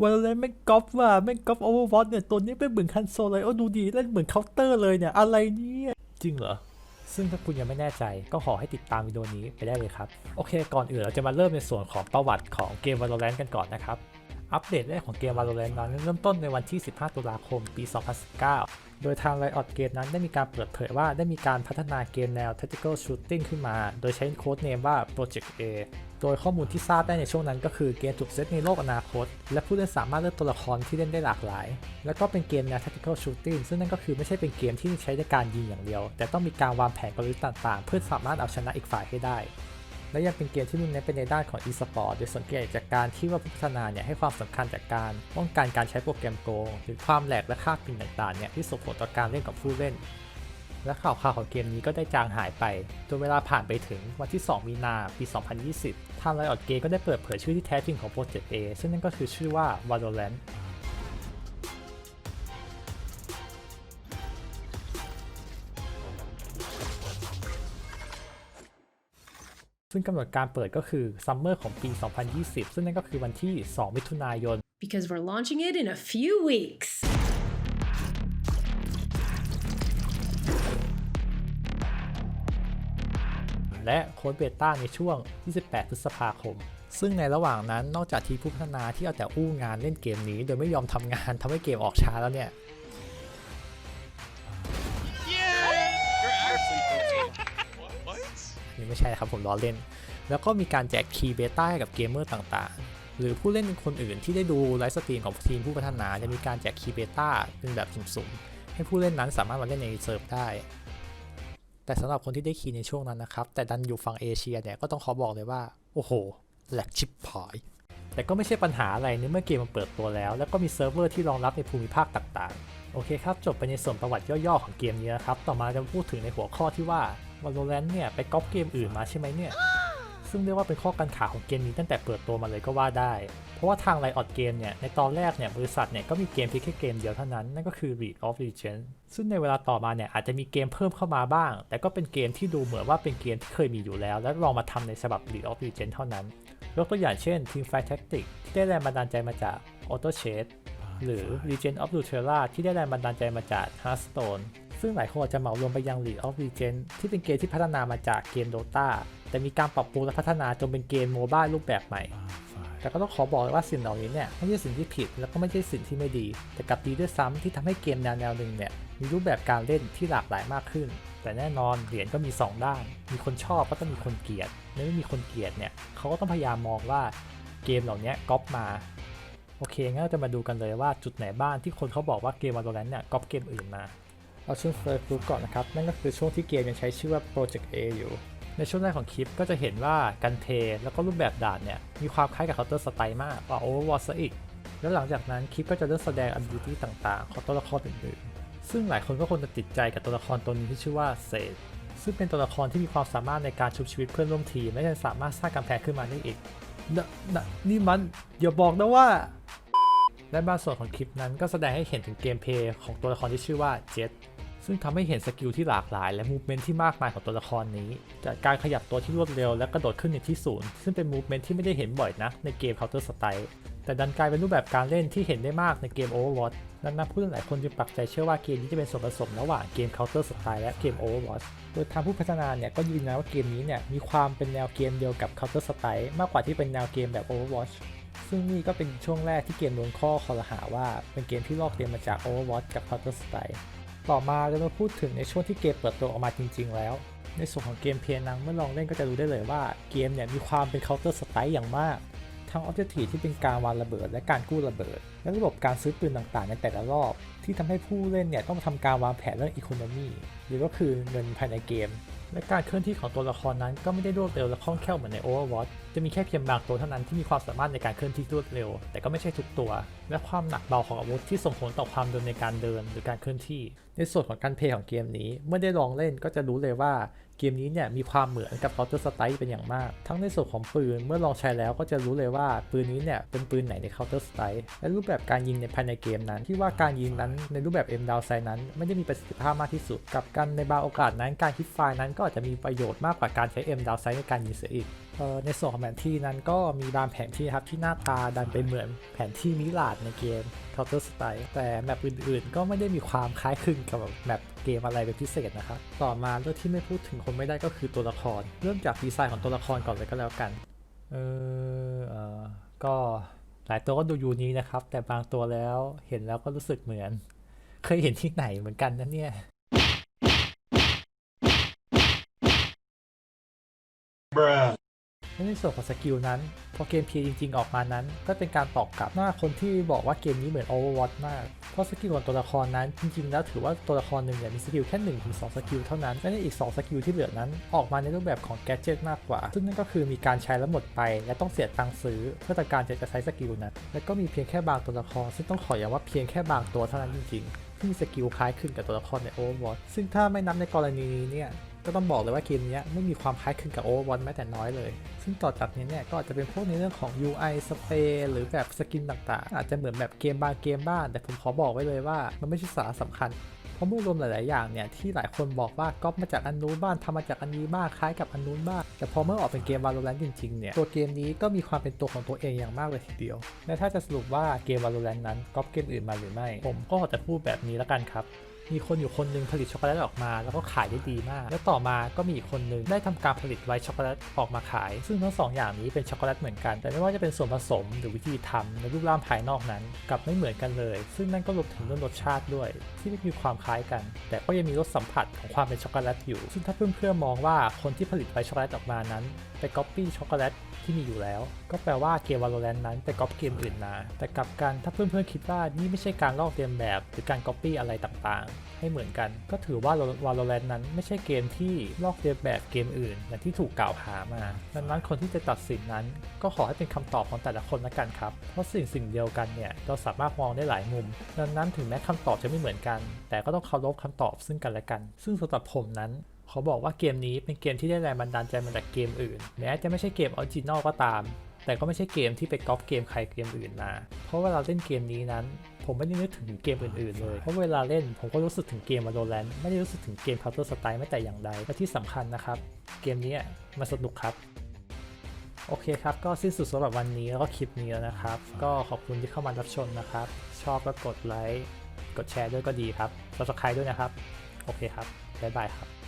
วันเลยแม่งก๊อปว่ะแม่งก๊อปโอเวอร์วอตเนี่ยตัวนี้เป็นเหมือนคันโซลเลยโอ้ดูดีเล่นเหมือนเคาน์เตอร์เลยเนี่ยอะไรเนี่ยจริงเหรอซึ่งถ้าคุณยังไม่แน่ใจก็ขอให้ติดตามวิดีโอนี้ไปได้เลยครับ โอเค ก่อนอื่นเราจะมาเริ่มในส่วนของประวัติของเกม Valorant กันก่อนนะครับ อัปเดตแรกของเกม Valorant นั้นเริ่มต้นในวันที่ 15 ตุลาคม ปี 2019 โดยทาง Riot Games นั้นได้มีการเปิดเผยว่าได้มีการพัฒนาเกมแนว Tactical Shooting ขึ้นมา โดยใช้โค้ดเนมว่า Project A โดยข้อมูลที่ทราบได้ในช่วงนั้นก็คือเกมถูกเซตในโลกอนาคต และผู้เล่นสามารถเลือกตัวละครที่เล่นได้หลากหลาย แล้วก็เป็นเกมแนว Tactical Shooting ซึ่งนั่นก็คือไม่ใช่เป็นเกมที่ใช้ในการยิงอย่างเดียว แต่ต้องมีการวางแผนกลยุทธ์ต่างๆ เพื่อสามารถเอาชนะอีกฝ่ายให้ได้ และยังเป็นเกมที่มุ่งเน้นไปในด้านของ e-sport โดยสังเกตจากการที่ว่าผู้พัฒนาเนี่ยให้ความสำคัญจากการป้องกันการใช้โปรแกรมโกงหรือความแหลกและค่าปิงต่างๆเนี่ยที่ส่งผลต่อการเล่นกับผู้เล่น และข่าวข่าวของเกมนี้ก็ได้จางหายไปจนเวลาผ่านไปถึงวันที่ 2 มีนาปี 2020 ทาง Riot Games ก็ได้เปิดเผยชื่อที่แท้จริงของโปรเจกต์ A ซึ่งนั่นก็คือชื่อว่า Valorant ซึ่งกำหนดการเปิดก็คือซัมเมอร์ของปี 2020 ซึ่งนั่นก็คือวันที่ 2 มิถุนายน because we're launching it in a few weeks. และโค้ดเบต้าในช่วง 28 พฤษภาคม ซึ่งในระหว่างนั้นนอกจากทีมผู้พัฒนาที่เอาแต่อู้งานเล่นเกมนี้ โดยไม่ยอมทำงานทำให้เกมออกช้าแล้วเนี่ย นี่ไม่ใช่ครับผมล้อเล่น แล้วก็มีการแจกคีย์เบต้าให้กับเกมเมอร์ต่างๆ หรือผู้เล่นคนอื่นที่ได้ดูไลฟ์สตรีมของทีมผู้พัฒนาจะมีการแจกคีย์เบต้าเป็นแบบสุ่มๆ ให้ผู้เล่นนั้นสามารถมาเล่นในเซิร์ฟได้ แต่สำหรับคนที่ได้คีย์ในช่วงนั้นนะครับ แต่ดันอยู่ฝั่งเอเชียเนี่ยก็ต้องขอบอกเลยว่า โอ้โหแหลกชิบหายแต่ก็ไม่ใช่ปัญหาอะไรในเมื่อเกมมันเปิดตัวแล้ว แล้วก็มีเซิร์ฟเวอร์ที่รองรับในภูมิภาคต่างๆ โอเคครับ จบไปในส่วนประวัติย่อๆของเกมนี้นะครับ ต่อมาจะพูดถึงในหัวข้อที่ว่า Valorant เนี่ยไปก๊อปเกมอื่นมาใช่ไหมเนี่ย ซึ่งเรียกว่าเป็นข้อกังขาของเกมนี้ตั้งแต่เปิดตัวมาเลยก็ว่าได้ เพราะว่าทาง Riot Game เนี่ยในตอนแรกเนี่ยบริษัทเนี่ยก็มีเกมเพียงแค่เกมเดียวเท่านั้น นั่นก็คือ League of Legends ซึ่งในเวลาต่อมาเนี่ยอาจจะมีเกมเพิ่มเข้ามาบ้าง แต่ก็เป็นเกมที่ดูเหมือนว่าเป็นเกมที่เคยมีอยู่แล้ว และลองมาทำในฉบับ League of Legends เท่านั้นยกตัวอย่างเช่น Teamfight Tactics ที่ได้แรงบันดาลใจมาจาก Auto Chess หรือ Legend of Runeterra ที่ได้แรงบันดาลใจมาจาก Hearthstone ซึ่งหลายคนอาจจะเหมารวมไปยัง League of Legends ที่เป็นเกมที่พัฒนามาจากเกม Dota แต่มีการปรับปรุงและพัฒนาจนเป็นเกมโมบ้ารูปแบบใหม่ แต่ก็ต้องขอบอกเลยว่าสิ่งเหล่านี้เนี่ยไม่ใช่สิ่งที่ผิดแล้วก็ไม่ใช่สิ่งที่ไม่ดี แต่กลับดีด้วยซ้ำที่ทำให้เกมแนวแนวหนึ่งเนี่ยมีรูปแบบการเล่นที่หลากหลายมากขึ้น แต่แน่นอนเหรียญก็มี 2 ด้าน มีคนชอบก็ต้องมีคนเกลียดและไม่มีคนเกลียดเนี่ยเขาก็ต้องพยายามมองว่าเกมเหล่านี้ก๊อปมาโอเคงั้นเราจะมาดูกันเลยว่าจุดไหนบ้างที่คนเขาบอกว่าเกม Valorant เนี่ยก๊อปเกมอื่นมา เอาช่วงเฟิร์สรูก่อนนะครับ นั่นก็คือช่วงที่เกมยังใช้ชื่อว่า Project A อยู่ ในช่วงแรกของคลิปก็จะเห็นว่ากันเพย์แล้วก็รูปแบบด่านเนี่ย มีความคล้ายกับ Counter Strike มากกว่า Overwatch ซะอีก แล้วหลังจากนั้นคลิปก็จะเริ่มแสดง ability ต่างๆ ของตัวละครอื่นๆ ซึ่งหลายคนก็คงจะติดใจกับตัวละครตัวนี้ที่ชื่อว่าเซดซึ่งเป็นตัวละครที่มีความสามารถในการชุบชีวิตเพื่อนร่วมทีมและยังสามารถสร้างกำแพงขึ้นมาได้อีกนนนี่มันอย่าบอกนะว่าและบางส่วนของคลิปนั้นก็แสดงให้เห็นถึงเกมเพลย์ของตัวละครที่ชื่อว่าเจ็ต ซึ่งทำให้เห็นสกิลที่หลากหลาย และมูฟเมนต์ที่มากมายของตัวละครนี้ จากการขยับตัวที่รวดเร็วและกระโดดขึ้นในที่สูงซึ่งเป็นมูฟเมนต์ที่ไม่ได้เห็นบ่อยนะในเกม Counter Strike แต่ดันกลายเป็นรูปแบบการเล่นที่เห็นได้มากในเกม Overwatch ดังนั้นผู้เล่นหลายคนจึงปักใจเชื่อว่าเกมนี้จะเป็นส่วนผสมระหว่างเกม Counter Strike และเกม Overwatch โดยทางผู้พัฒนาเนี่ยก็ยืนยันว่าเกมนี้เนี่ยมีความเป็นแนวเกมเดียวกับ Counter Strike มากกว่าที่เป็นแนวเกมแบบ Overwatch ซึ่งนี่ก็เป็นช่วงแรกที่เกมโดนข้อคอรหาว่าเป็นเกมที่ลอกเลียนมาจาก Overwatch กับ Counter Strike ต่อมาเรามาพูดถึงในช่วงที่เกมเปิดตัวออกมาจริง ๆ แล้ว ในส่วนของเกมเพลย์นั้นเมื่อลองเล่นก็จะรู้ได้เลยว่าเกมเนี่ยมีความเป็น Counter Strike อย่างมาก ทั้งออบเจกตีที่เป็นการวางระเบิดและการกู้ระเบิด และระบบการซื้อปืนต่างๆ ในแต่ละรอบ ที่ทำให้ผู้เล่นเนี่ยต้องทำการวางแผนเรื่องอีโคโนมีหรือก็คือเงินภายในเกม และการเคลื่อนที่ของตัวละครนั้นก็ไม่ได้รวดเร็วและคล่องแคล่วเหมือนใน Overwatch จะมีแค่เพียงบางตัวเท่านั้นที่มีความสามารถในการเคลื่อนที่รวดเร็ว แต่ก็ไม่ใช่ทุกตัว และความหนักเบาของอาวุธที่ส่งผลต่อความเดินในการเดินหรือการเคลื่อนที่ ในส่วนของการเพลย์ของเกมนี้ เมื่อได้ลองเล่นก็จะรู้เลยว่า เกมนี้เนี่ยมีความเหมือนกับ Counter Strike เป็นอย่างมาก ทั้งในส่วนของปืนเมื่อลองใช้แล้วก็จะรู้เลยว่าปืนนี้เนี่ยเป็นปืนไหนใน Counter Strike และรูปแบบการยิงในภายในเกมนั้น ที่ว่าการยิงนั้นในรูปแบบ M down s i g h นั้น ไม่ได้มีประสิทธิภาพมากที่สุด กับการในบางโอกาสนั้นการคิดไฟล์นั้นก็อาจจะมีประโยชน์มากกว่าการใช้ M down s i g h ในการยิงเสียอีก ในส่วนของแผนที่นั้นก็มีบางแผนที่ครับที่หน้าตาดันไปเหมือนแผนที่มิลาดในเกม Counter Strike แต่แมปอื่นๆ ก็ไม่ได้มีความคล้ายคลึงกับแมปเกมอะไรเป็นพิเศษนะครับ ต่อมาเรื่องที่ไม่พูดถึงคนไม่ได้ก็คือตัวละคร เริ่มจากดีไซน์ของตัวละครก่อนเลยก็แล้วกัน เออเออก็หลายตัวก็ดูยูนี้นะครับ แต่บางตัวแล้วเห็นแล้วก็รู้สึกเหมือน เคยเห็นที่ไหนเหมือนกันนะเนี่ยและ ในส่วนของสกิลนั้น พอเกมเพลย์จริง ๆ ออกมานั้น ก็เป็นการตอบกลับหน้าคนที่บอกว่าเกมนี้เหมือน Overwatch มาก เพราะสกิลของตัวละครนั้นจริง ๆ แล้วถือว่าตัวละครหนึ่งเนี่ยมีสกิลแค่1นถึงสสกิลเท่านั้นและในอีก 2 สกิลที่เหลือนั้น ออกมาในรูปแบบของแกจิตมากกว่า ซึ่งนั่นก็คือมีการใช้แล้วหมดไป และต้องเสียตังค์ซื้อ เพื่อต้องการจะใช้สกิลนั้น และก็มีเพียงแค่บางตัวละคร ซึ่งต้องขอย้ำว่าเพียงแค่บางตัวเท่านั้นจริงๆที่มีสกิลคล้ายคลึงกับตัวละครใน Overwatch ซึ่งถ้าไม่นับในกรณีนี้เนี่ย ก็ต้องบอกเลยว่าเกมนี้ไม่มีความคล้ายคลึงกับ Overwatch แม้แต่น้อยเลย ซึ่งต่อจากนี้เนี่ยก็อาจจะเป็นพวกในเรื่องของ UI สเปรย์หรือแบบสกินต่างๆ อาจจะเหมือนแบบเกมบางเกมบ้างแต่ผมขอบอกไว้เลยว่ามันไม่ใช่สาระสำคัญเพราะเมื่อรวมหลาย ๆ อย่างเนี่ยที่หลายคนบอกว่าก๊อปมาจากอันนู้นบ้างทำมาจากอันนี้บ้างคล้ายกับอันนู้นบ้างแต่พอเมื่อออกเป็นเกม Valorant จริง ๆ เนี่ยตัวเกมนี้ก็มีความเป็นตัวของตัวเองอย่างมากเลยทีเดียว และถ้าจะสรุปว่าเกม Valorant นั้นก๊อปเกมอื่นมาหรือไม่ ผมก็จะพูดแบบนี้แล้วกันครับ มีคนอยู่คนหนึงผลิตช็อกโกแลตออกมา แล้วก็ขายได้ดีมาก แล้วต่อมาก็มีอีกคนหนึงได้ทำการผลิตไวท์ช็อกโกแลตออกมาขาย ซึ่งทั้งสองอย่างนี้เป็นช็อกโกแลตเหมือนกัน แต่ไม่ว่าจะเป็นส่วนผสมหรือวิธีทำในรูปร่างภายนอกนั้นกลับไม่เหมือนกันเลย ซึ่งนั่นก็รวมถึงเรื่องรสชาติด้วย ที่ไม่มีความคล้ายกัน แต่ก็ยังมีรสสัมผัสของความเป็นช็อกโกแลตอยู่ ซึ่งถ้าเพื่อนๆมองว่าคนที่ผลิตไวท์ช็อกโกแลตออกมานั้นไปก๊อปปี้ช็อกโกแลตที่มีอยู่แล้ว ก็แปลว่าเกม Valorant นั้นไปก๊อปเกมอื่นมา แต่กลับกันถ้าเพื่อนๆคิดว่านี่ไม่ใช่การลอกเลียนแบบ หรือการก๊อปปี้อะไรต่างๆ ให้เหมือนกัน ก็ถือว่า Valorant นั้นไม่ใช่เกมที่ลอกเลียนแบบเกมอื่นอย่างที่ถูกกล่าวหามา ดังนั้นคนที่จะตัดสินนั้น ก็ขอให้เป็นคำตอบของแต่ละคนละกันครับ เพราะสิ่งสิ่งเดียวกันเนี่ยเราสามารถมองได้หลายมุม ดังนั้นถึงแม้คำตอบจะไม่เหมือนกัน แต่ก็ต้องเคารพคำตอบซึ่งกันและกัน ซึ่งสำหรับผมนั้น เขาบอกว่าเกมนี้เป็นเกมที่ได้แรงบันดาลใจมาจากเกมอื่น แม้จะไม่ใช่เกมออริจินอลก็ตาม แต่ก็ไม่ใช่เกมที่ไปก๊อปเกมใครเกมอื่นมา เพราะวลาเราเล่นเกมนี้นั้น ผมไม่ได้นึกถึงเกมอื่นๆเลย เพราะเวลาเล่นผมก็รู้สึกถึงเกม Valorant ไม่ได้รู้สึกถึงเกม Counter Strike ไม่แต่อย่างใด และที่สำคัญนะครับ เกมนี้มันสนุกครับโอเคครับ ก็สิ้นสุดสำหรับวันนี้แล้วก็คลิปนี้แล้วนะครับ ก็ขอบคุณที่เข้ามารับชมนะครับ ชอบก็กดไลค์ กดแชร์ด้วยก็ดีครับ subscribe ด้วยนะครับ โอเคครับบ๊ายบายครับ